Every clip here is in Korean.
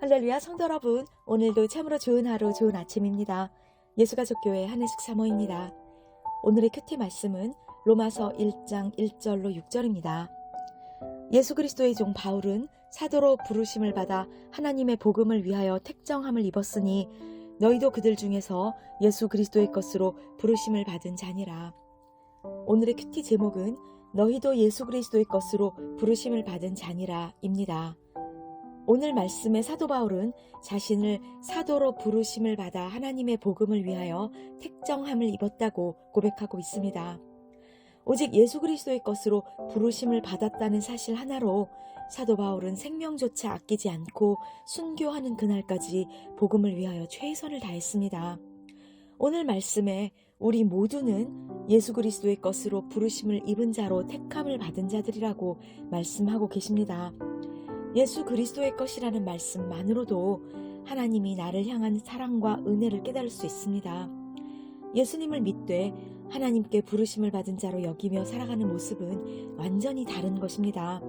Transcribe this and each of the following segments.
할렐루야 성도 여러분 오늘도 참으로 좋은 하루 좋은 아침입니다. 예수가족교회 한혜숙 사모입니다. 오늘의 큐티 말씀은 로마서 1장 1절로 6절입니다. 예수 그리스도의 종 바울은 사도로 부르심을 받아 하나님의 복음을 위하여 택정함을 입었으니 너희도 그들 중에서 예수 그리스도의 것으로 부르심을 받은 자니라. 오늘의 큐티 제목은 너희도 예수 그리스도의 것으로 부르심을 받은 자니라입니다. 오늘 말씀의 사도 바울은 자신을 사도로 부르심을 받아 하나님의 복음을 위하여 택정함을 입었다고 고백하고 있습니다. 오직 예수 그리스도의 것으로 부르심을 받았다는 사실 하나로 사도 바울은 생명조차 아끼지 않고 순교하는 그날까지 복음을 위하여 최선을 다했습니다. 오늘 말씀에 우리 모두는 예수 그리스도의 것으로 부르심을 입은 자로 택함을 받은 자들이라고 말씀하고 계십니다. 예수 그리스도의 것이라는 말씀만으로도 하나님이 나를 향한 사랑과 은혜를 깨달을 수 있습니다. 예수님을 믿되 하나님께 부르심을 받은 자로 여기며 살아가는 모습은 완전히 다른 것입니다.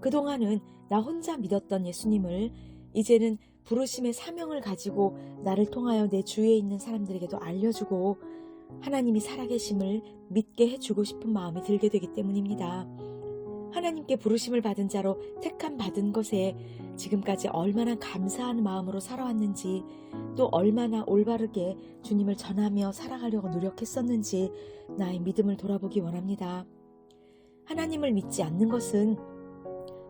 그동안은 나 혼자 믿었던 예수님을 이제는 부르심의 사명을 가지고 나를 통하여 내 주위에 있는 사람들에게도 알려주고 하나님이 살아계심을 믿게 해주고 싶은 마음이 들게 되기 때문입니다. 하나님께 부르심을 받은 자로 택함 받은 것에 지금까지 얼마나 감사한 마음으로 살아왔는지 또 얼마나 올바르게 주님을 전하며 살아가려고 노력했었는지 나의 믿음을 돌아보기 원합니다. 하나님을 믿지 않는 것은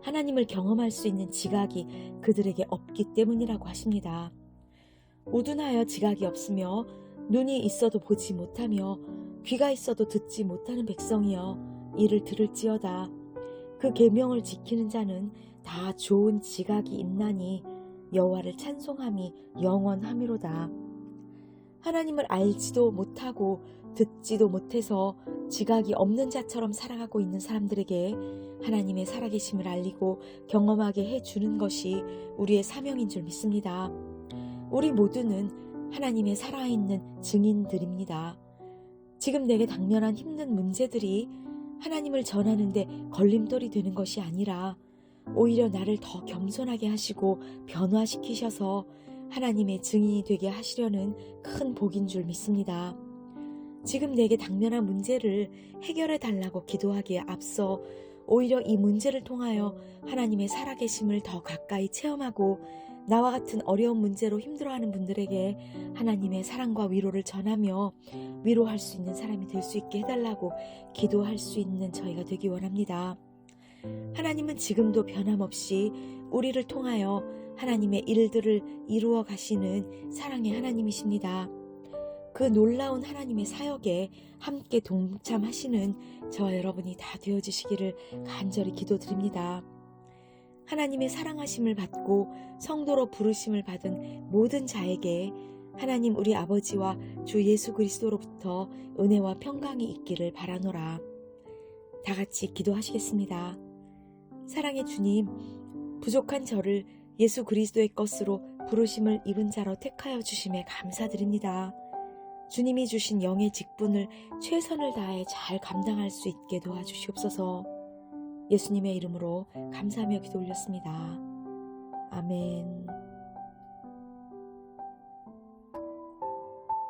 하나님을 경험할 수 있는 지각이 그들에게 없기 때문이라고 하십니다. 우둔하여 지각이 없으며 눈이 있어도 보지 못하며 귀가 있어도 듣지 못하는 백성이여 이를 들을지어다. 그 계명을 지키는 자는 다 좋은 지각이 있나니 여호와를 찬송함이 영원함이로다. 하나님을 알지도 못하고 듣지도 못해서 지각이 없는 자처럼 살아가고 있는 사람들에게 하나님의 살아계심을 알리고 경험하게 해주는 것이 우리의 사명인 줄 믿습니다. 우리 모두는 하나님의 살아있는 증인들입니다. 지금 내게 당면한 힘든 문제들이 하나님을 전하는데 걸림돌이 되는 것이 아니라 오히려 나를 더 겸손하게 하시고 변화시키셔서 하나님의 증인이 되게 하시려는 큰 복인 줄 믿습니다. 지금 내게 당면한 문제를 해결해 달라고 기도하기에 앞서 오히려 이 문제를 통하여 하나님의 살아계심을 더 가까이 체험하고 나와 같은 어려운 문제로 힘들어하는 분들에게 하나님의 사랑과 위로를 전하며 위로할 수 있는 사람이 될 수 있게 해달라고 기도할 수 있는 저희가 되기 원합니다. 하나님은 지금도 변함없이 우리를 통하여 하나님의 일들을 이루어 가시는 사랑의 하나님이십니다. 그 놀라운 하나님의 사역에 함께 동참하시는 저와 여러분이 다 되어주시기를 간절히 기도드립니다. 하나님의 사랑하심을 받고 성도로 부르심을 받은 모든 자에게 하나님 우리 아버지와 주 예수 그리스도로부터 은혜와 평강이 있기를 바라노라. 다 같이 기도하시겠습니다. 사랑의 주님, 부족한 저를 예수 그리스도의 것으로 부르심을 입은 자로 택하여 주심에 감사드립니다. 주님이 주신 영의 직분을 최선을 다해 잘 감당할 수 있게 도와주시옵소서. 예수님의 이름으로 감사하며 기도 올렸습니다. 아멘.